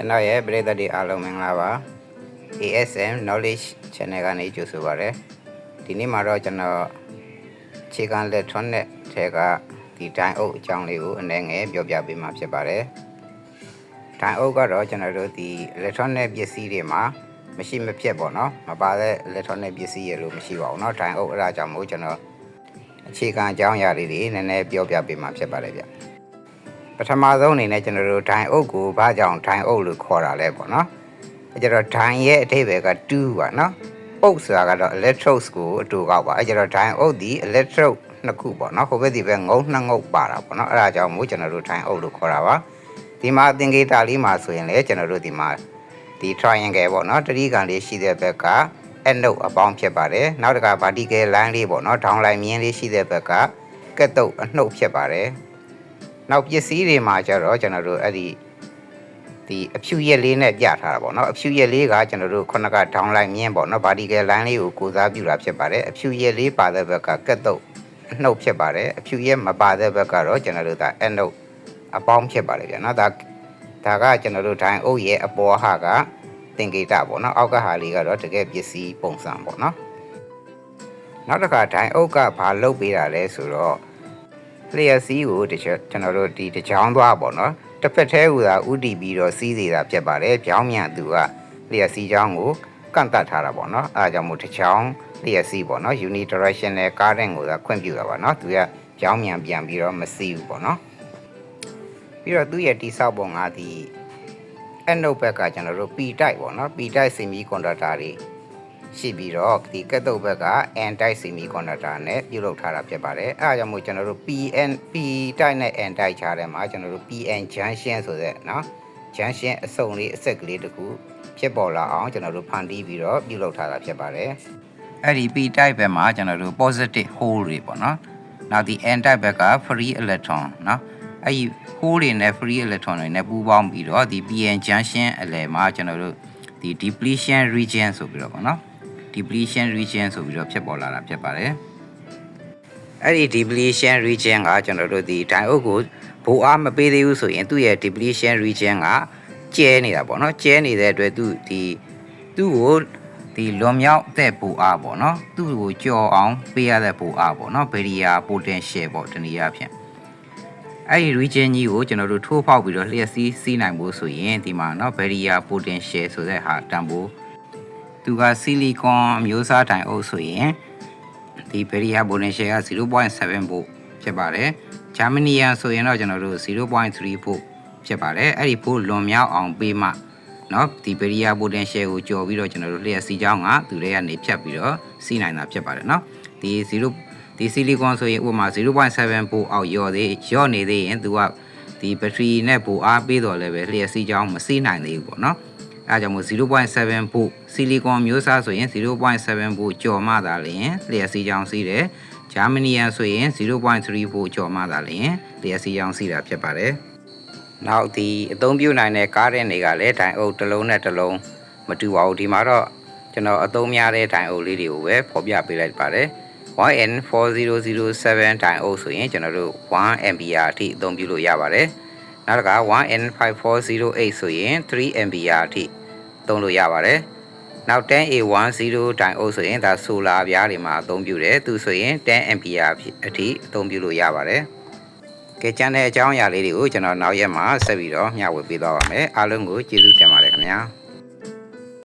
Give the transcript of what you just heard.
ကျွန်တော်ရဲ့ပရိသတ်တွေအားလုံးမင်္ဂလာပါ ASM Knowledge Channel ကနေကြိုဆိုပါရစေဒီနေ့မှာတော့ကျွန်တော်ခြေခံ electronic ထဲကဒီတိုင်အုပ်အကြောင်းလေးကိုအနေငယ်ပြောပြပေးမှာဖြစ်ပါတယ်တိုင်အုပ်ကတော့ကျွန်တော်တို့ဒီ electronic ပစ္စည်းတွေမှာမရှိမဖြစ်ပေါ့နော်မပါတဲ့ electronic ပစ္စည်းရလို့မရှိပါဘူးเนาะတိုင်အုပ်အဲ့ဒါကြောင့်မို့ကျွန်တော်အခြေခံအကြောင်းအရာလေးတွေနည်းနည်းပြောပြပေးမှာဖြစ်ပါတယ်ဗျ ပထမဆုံးအနေနဲ့ကျွန်တော်တို့ဒိုင်အုပ်ကိုဘာကြောင့်ဒိုင်အုပ်လို့ခေါ်တာလဲပေါ့နော်အဲကျတော့ဒိုင်ရဲ့အထိပ္ပာယ်က2ပါနော်အုပ်ဆိုတာကတော့ electrodes ကိုအတူကောက်ပါအဲကျတော့ဒိုင်အုပ်ဒီ electrode နှစ်ခုပေါ့နော်ဟိုဘက်ဒီဘက်ငုံနှစ်ငုံပါတာပေါ့နော်အဲဒါကြောင့်မို့ကျွန်တော်တို့ဒိုင်အုပ်လို့ခေါ်တာပါဒီမှာသင်္ကေတလေးမှာဆိုရင်လေကျွန်တော်တို့ဒီမှာဒီ triangle ပေါ့နော်တတိကန်လေးရှိတဲ့ဘက်က anode အပေါင်းဖြစ်ပါတယ်နောက်တစ်ခါ vertical line လေးပေါ့နော် down line မြင်းလေးရှိတဲ့ဘက်ကကက်တုတ်အနှုတ်ဖြစ်ပါတယ် နောက်ပစ္စည်းတွေမှာကျတော့ကျွန်တော်တို့အဲ့ဒီဒီအဖြူရက်လေးနဲ့ပြထားတာပေါ့နော်အဖြူရက်လေးကကျွန်တော်တို့ခုနက down line မြင်းပေါ့နော် vertical line လေးကိုကိုစားပြုတာဖြစ်ပါတယ်အဖြူရက်လေးပါတဲ့ဘက်ကကက်တုတ်အနှုတ်ဖြစ်ပါတယ်အဖြူရက်မပါတဲ့ဘက်ကတော့ကျွန်တော်တို့ဒါအနှုတ်အပေါင်းဖြစ်ပါတယ်ဗျာနော်ဒါဒါကကျွန်တော်တို့ဒိုင်အုပ်ရဲ့အပေါ်ဟာကသင်္ကေတပေါ့နော်အောက်ကဟာလေးကတော့တကယ်ပစ္စည်းပုံစံပေါ့နော်နောက်တစ်ခါဒိုင်အုပ်ကဘာလုပ်ပေးတာလဲဆိုတော့ လျှက်စီးကိုတခြားကျွန်တော်တို့ဒီတကြောင်းသွားပေါ့နော်တစ်ဖက်သေးကသာဥတီပြီးတော့စီးစေတာဖြစ်ပါတယ်ကြောင်းမြန်သူကလျှက်စီးကြောင်းကိုကန့်တတ်ထားတာပေါ့နော်အဲဒါကြောင့်မို့တကြောင်းလျှက်စီးပေါ့နော် unidirectional current ကိုသာခွင့်ပြုတာပါနော်သူကကြောင်းမြန်ပြန်ပြီးတော့မစီးဘူးပေါ့နော်ပြီးတော့သူ့ရဲ့တိဆောက်ပုံကဒီအနုပ်ဘက်ကကျွန်တော်တို့ P type ပေါ့နော် P type semiconductor တွေ ရှိပြီးတော့ဒီကက်တုတ်ဘက်က N type semiconductor နဲ့ပြုလုပ်ထားတာဖြစ်ပါတယ်အဲဒါကြောင့်မို့ကျွန်တော်တို့ PN P type နဲ့ N type ခြားထဲမှာကျွန်တော်တို့ PN junction ဆိုတဲ့နော် junction အစုံလေးအဆက်ကလေးတစ်ခုဖြစ်ပေါ်လာအောင်ကျွန်တော်တို့ဖန်တီးပြီးတော့ပြုလုပ်ထားတာဖြစ်ပါတယ်အဲ့ဒီ P type ဘက်မှာကျွန်တော်တို့ positive hole တွေပေါ့နော်နောက်ဒီ N type ဘက်က free electron နော်အဲ့ဒီ hole တွေနဲ့ free electron တွေနဲ့ပူးပေါင်းပြီးတော့ဒီ PN junction အလယ်မှာကျွန်တော်တို့ဒီ depletion region ဆိုပြီးတော့ပေါ့နော် depletion region ဆိုပြီးတော့ဖြစ်ပေါ်လာတာဖြစ်ပါတယ်အဲ့ဒီ depletion region ကကျွန်တော်တို့ဒီ diode ကိုဘိုးအားမပေးသေးဘူးဆိုရင်သူ့ရဲ့ depletion region ကကျဲနေတာပေါ့နော်ကျဲနေတဲ့အတွက်သူဒီသူ့ကိုဒီလွန်မြောက်တဲ့ပူအားပေါ့နော်သူ့ကိုကြော်အောင်ပေးရတဲ့ပူအားပေါ့နော် barrier potential ပေါ့တနည်းအားဖြင့်အဲ့ဒီ region ကြီးကိုကျွန်တော်တို့ထိုးဖောက်ပြီးတော့လျှက်စီးစီးနိုင်ဖို့ဆိုရင်ဒီမှာเนาะ barrier potential ဆိုတဲ့ဟာတန်ဖိုး သူကဆီလီကွန်အမျိုးအစားတိုင်အုပ်ဆိုရင်ဒီ barrier potential က0.7 volt ဖြစ်ပါတယ်ဂျာမနီယန်ဆိုရင်တော့ကျွန်တော်တို့0.3 volt ဖြစ်ပါတယ်အဲ့ဒီဖို့လွန်မြောက်အောင်ပေးမှเนาะဒီ barrier potential ကိုကျော်ပြီးတော့ကျွန်တော်တို့လျှက်စီးကြောင်းကသူတွေကနေဖြတ်ပြီးတော့စီးနိုင်တာဖြစ်ပါတယ်เนาะဒီ0ဒီဆီလီကွန်ဆိုရင်ဥပမာ0.7 volt အောက်ရော့သေးရော့နေသေးရင်သူကဒီဘက်ထရီနဲ့ပိုအားပေးတော့လည်းပဲလျှက်စီးကြောင်းမစီးနိုင်သေးဘူးပေါ့เนาะ အဲကြောင့်မို့0.7 volt ဆီလီကွန်မျိုးစားဆိုရင်0.7 volt ကျော်မှသာလျှင်လျှက်စီးကြောင်းစီးတယ်ဂျာမနီယန်ဆိုရင်0.3 volt ကျော်မှသာလျှင်လျှက်စီးကြောင်းစီးတာဖြစ်ပါတယ်နောက်ဒီအသုံးပြုနိုင်တဲ့ကားတဲ့တွေကလည်းဒိုင်အုပ်တစ်လုံးနဲ့တစ်လုံးမတူပါဘူးဒီမှာတော့ကျွန်တော်အသုံးများတဲ့ဒိုင်အုပ်လေးတွေကိုပဲဖော်ပြပေးလိုက်ပါတယ် 1N4007 တိုင်အုပ်ဆိုရင်ကျွန်တော်တို့1 ampere အထိအသုံးပြုလို့ရပါတယ်။နောက်တစ်ခါ 1N5408 ဆိုရင်3 ampere အထိ သုံးလို့ရပါတယ်။နောက် 10A10 တိုင်အုပ်ဆိုရင်ဒါဆိုလာပြားတွေမှာအသုံးပြုတယ်။သူဆိုရင် 10 ampere အထိအသုံးပြုလို့ရပါတယ်။ကဲကျန်တဲ့အကြောင်းအရာလေးတွေကိုကျွန်တော်နောက်ရက်မှာဆက်ပြီးတော့မျှဝေပေးသွားပါမယ်။အားလုံးကိုကျေးဇူးတင်ပါတယ်ခင်ဗျာ။